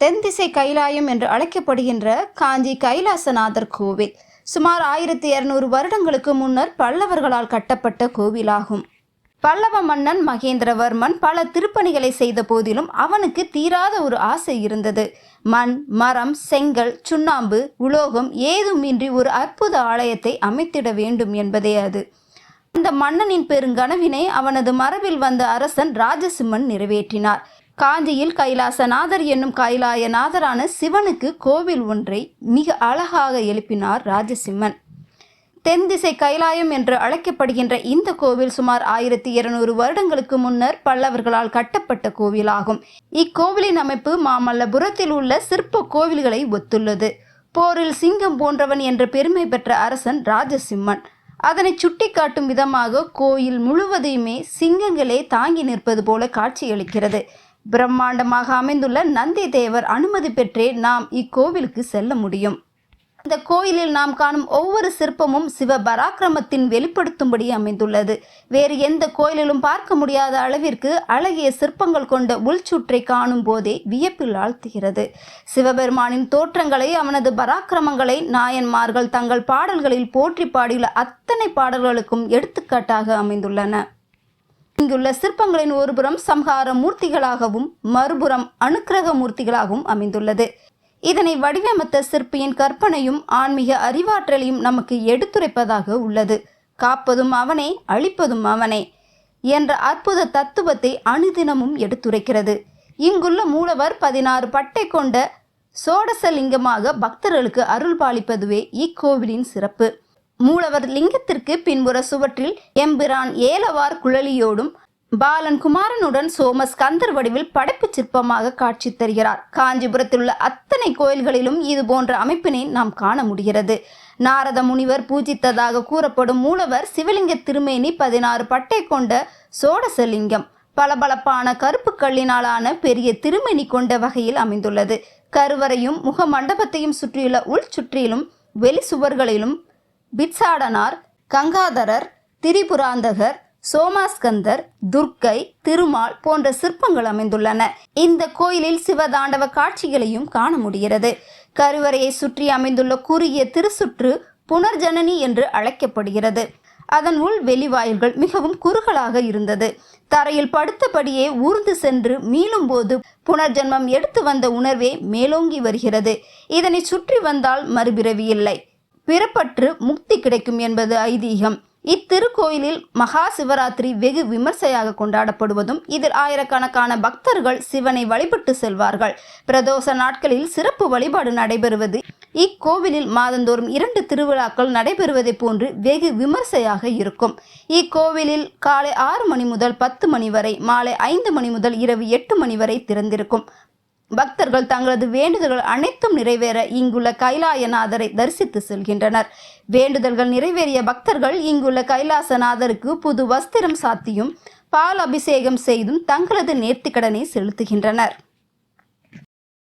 தென்திசை கைலாயம் என்று அழைக்கப்படுகின்ற காஞ்சி கைலாசநாதர் கோவில். சுமார் ஆயிரத்தி இரநூறு வருடங்களுக்கு முன்னர் பல்லவர்களால் கட்டப்பட்ட கோவிலாகும். பல்லவ மன்னன் மகேந்திரவர்மன் பல திருப்பணிகளை செய்த போதிலும் அவனுக்கு தீராத ஒரு ஆசை இருந்தது. மண் மரம் செங்கல் சுண்ணாம்பு உலோகம் ஏதுமின்றி ஒரு அற்புத ஆலயத்தை அமைத்திட வேண்டும் என்பதே அது. அந்த மன்னனின் பெருங்கனவினை அவனது மரபில் வந்த அரசன் ராஜசிம்மன் நிறைவேற்றினார். காஞ்சியில் கைலாசநாதர் என்னும் கைலாயநாதரான சிவனுக்கு கோவில் ஒன்றை மிக அழகாக எழுப்பினார் ராஜசிம்மன். தென்திசை கைலாயம் என்று அழைக்கப்படுகின்ற இந்த கோவில் சுமார் ஆயிரத்தி இருநூறு வருடங்களுக்கு முன்னர் பல்லவர்களால் கட்டப்பட்ட கோவிலாகும். இக்கோவிலின் அமைப்பு மாமல்லபுரத்தில் உள்ள சிற்ப கோவில்களை ஒத்துள்ளது. போரில் சிங்கம் போன்றவன் என்ற பெருமை பெற்ற அரசன் ராஜசிம்மன். அதனை சுட்டிக்காட்டும் விதமாக கோயில் முழுவதையுமே சிங்கங்களே தாங்கி நிற்பது போல காட்சியளிக்கிறது. பிரம்மாண்டமாக அமைந்துள்ள நந்தி தேவர் அனுமதி பெற்றே நாம் இக்கோவிலுக்கு செல்ல முடியும். இந்த கோயிலில் நாம் காணும் ஒவ்வொரு சிற்பமும் சிவ பராக்கிரமத்தின் வெளிப்படுத்தும்படி அமைந்துள்ளது. வேறு எந்த கோயிலிலும் பார்க்க முடியாத அளவிற்கு அழகிய சிற்பங்கள் கொண்ட உள்சுற்றை காணும் போதே வியப்பில் ஆழ்த்துகிறது. சிவபெருமானின் தோற்றங்களை அவனது பராக்கிரமங்களை நாயன்மார்கள் தங்கள் பாடல்களில் போற்றி பாடியுள்ள அத்தனை பாடல்களுக்கும் எடுத்துக்காட்டாக அமைந்துள்ளன. இங்குள்ள சிற்பங்களின் ஒருபுறம் சம்ஹார மூர்த்திகளாகவும் மறுபுறம் அனுக்கிரக மூர்த்திகளாகவும் அமைந்துள்ளது. இதனை வடிவமைத்த சிற்பியின் கற்பனையும் ஆன்மீக அறிவாற்றலையும் நமக்கு எடுத்துரைப்பதாக உள்ளது. காப்பதும் அவனே அழிப்பதும் அவனே என்ற அற்புத தத்துவத்தை அணுதினமும் எடுத்துரைக்கிறது. இங்குள்ள மூலவர் பதினாறு பட்டை கொண்ட சோடசலிங்கமாக பக்தர்களுக்கு அருள் பாலிப்பதுவே இக்கோவிலின் சிறப்பு. மூலவர் லிங்கத்திற்கு பின்புற சுவற்றில் எம்பிரான் ஏலவார் குழலியோடும் பாலன் குமாரனுடன் சோமஸ்கந்தர் வடிவில் படைப்பு சிற்பமாக காட்சி தருகிறார். காஞ்சிபுரத்தில் உள்ள அத்தனை கோயில்களிலும் இது போன்ற அமைப்பினை நாம் காண முடிகிறது. நாரத முனிவர் பூஜித்ததாக கூறப்படும் மூலவர் சிவலிங்க திருமேனி பதினாறு பட்டை கொண்ட சோடசலிங்கம் பளபளப்பான கருப்பு கல்லினாலான பெரிய திருமணி கொண்ட வகையில் அமைந்துள்ளது. கருவறையும் முக மண்டபத்தையும் சுற்றியுள்ள உள் சுற்றிலும் வெளி சுவர்களிலும் பிட்சாடனார் கங்காதரர் திரிபுராந்தகர் சோமாஸ்கந்தர் துர்க்கை திருமால் போன்ற சிற்பங்கள் அமைந்துள்ளன. இந்த கோயிலில் சிவதாண்டவ காட்சிகளையும் காண முடிகிறது. கருவறையை சுற்றி அமைந்துள்ள குறுகிய திருசுற்று புனர்ஜனனி என்று அழைக்கப்படுகிறது. அதன் உள் வெளிவாயில்கள் மிகவும் குறுகலாக இருந்தது. தரையில் படுத்தபடியே ஊர்ந்து சென்று மீளும் போது புனர்ஜன்மம் எடுத்து வந்த உணர்வே மேலோங்கி வருகிறது. இதனை சுற்றி வந்தால் மறுபிறவி இல்லை. பிறப்பற்று முக்தி கிடைக்கும் என்பது ஐதீகம். இத்திருக்கோயிலில் மகா சிவராத்திரி வெகு விமர்சையாக கொண்டாடப்படுவதும் இதில் ஆயிரக்கணக்கான பக்தர்கள் சிவனை வழிபட்டு செல்வார்கள். பிரதோஷ நாட்களில் சிறப்பு வழிபாடு நடைபெறுவது இக்கோவிலில் மாதந்தோறும் இரண்டு திருவிழாக்கள் நடைபெறுவதைப் போன்று வெகு விமர்சையாக இருக்கும். இக்கோவிலில் காலை ஆறு மணி முதல் பத்து மணி வரை மாலை ஐந்து மணி முதல் இரவு எட்டு மணி வரை திறந்திருக்கும். பக்தர்கள் தங்களது வேண்டுதல்கள் அனைத்தும் நிறைவேற இங்குள்ள கைலாயநாதரை தரிசித்து செல்கின்றனர். வேண்டுதல்கள் நிறைவேறிய பக்தர்கள் இங்குள்ள கைலாசநாதருக்கு புது வஸ்திரம் சாத்தியும் பால் அபிஷேகம் செய்தும் தங்களது நேர்த்திக்கடனை செலுத்துகின்றனர்.